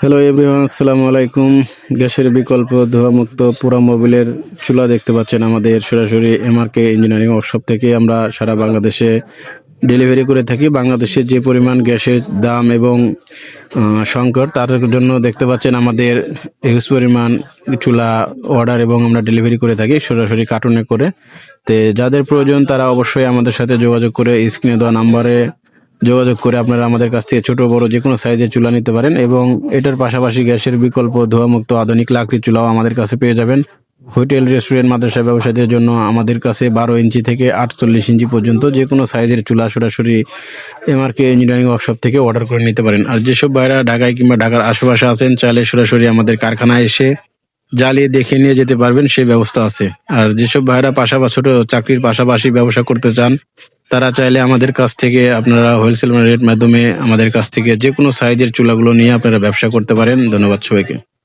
Hello everyone আসসালামু আলাইকুম গ্যাসের বিকল্প ধোয়ামুক্ত পুরা মোবিলের চুলা দেখতে পাচ্ছেন আমাদের সরাসরি এমআরকে ইঞ্জিনিয়ারিং ওয়ার্কশপ থেকে। আমরা সারা বাংলাদেশে ডেলিভারি করে থাকি। বাংলাদেশে যে পরিমাণ গ্যাসের দাম এবং সংকট, তার জন্য দেখতে পাচ্ছেন আমাদের হিউজ পরিমাণ চুলা অর্ডার এবং আমরা ডেলিভারি করে থাকি সরাসরি কার্টুনে করে। তো যাদের প্রয়োজন তারা অবশ্যই আমাদের সাথে যোগাযোগ করে। স্ক্রিনে দেওয়া নাম্বারে যোগাযোগ করে আপনারা আমাদের কাছ থেকে ছোট, বড় যে কোনো সাইজের চুলা নিতে পারেন এবং এটার পাশাপাশি গ্যাসের বিকল্প ধোয়ামুক্ত আধুনিক লাকড়ির চুলাও আমাদের কাছে পেয়ে যাবেন। হোটেল, রেস্টুরেন্ট, মাদ্রাসা ব্যবসায়ীদের জন্য আমাদের কাছে বারো ইঞ্চি থেকে আটচল্লিশ ইঞ্চি পর্যন্ত যে কোনো সাইজের চুলা সরাসরি এমআরকে ইঞ্জিনিয়ারিং ওয়ার্কশপ থেকে অর্ডার করে নিতে পারেন। আর যেসব ভাইরা ঢাকায় কিংবা ঢাকার আশেপাশে আছেন, চাইলে সরাসরি আমাদের কারখানায় এসে জ্বালিয়ে দেখে নিয়ে যেতে পারবেন, সেই ব্যবস্থা আছে। আর যেসব ভাইরা পাশাপাশি ছোট চাকরির পাশাপাশি ব্যবসা করতে চান তারা চাইলে আমাদের কাছ থেকে, আপনারা হোলসেল রেট মাধ্যমে আমাদের কাছ থেকে যে কোনো সাইজের চুলাগুলো নিয়ে আপনারা ব্যবসা করতে পারেন। ধন্যবাদ সবাইকে।